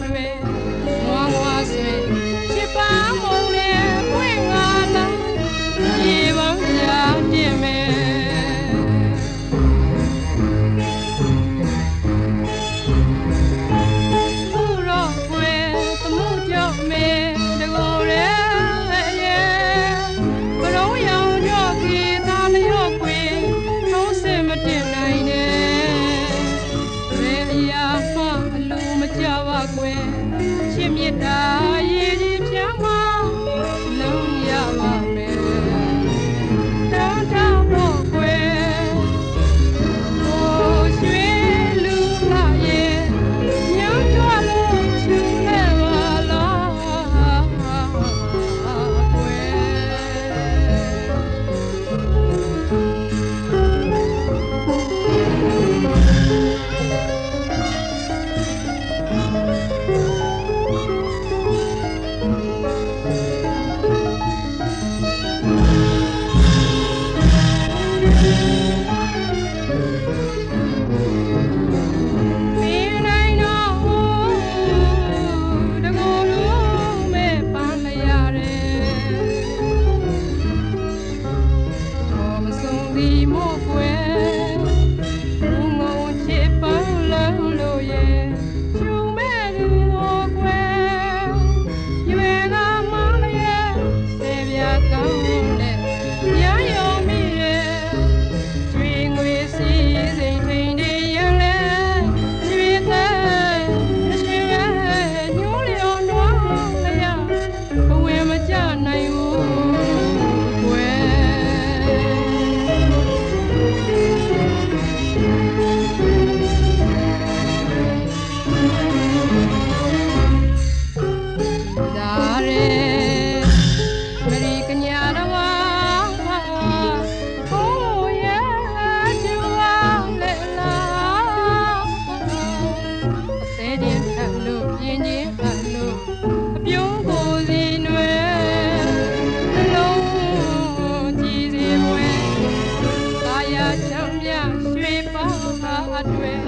one way. ရင်ချင်းအလို့အပြိုးကိုစီနွယ်နှလုံးကြည်စီပွဲကာယချမ်းမြရွှေပေါင်းသာအတွေ့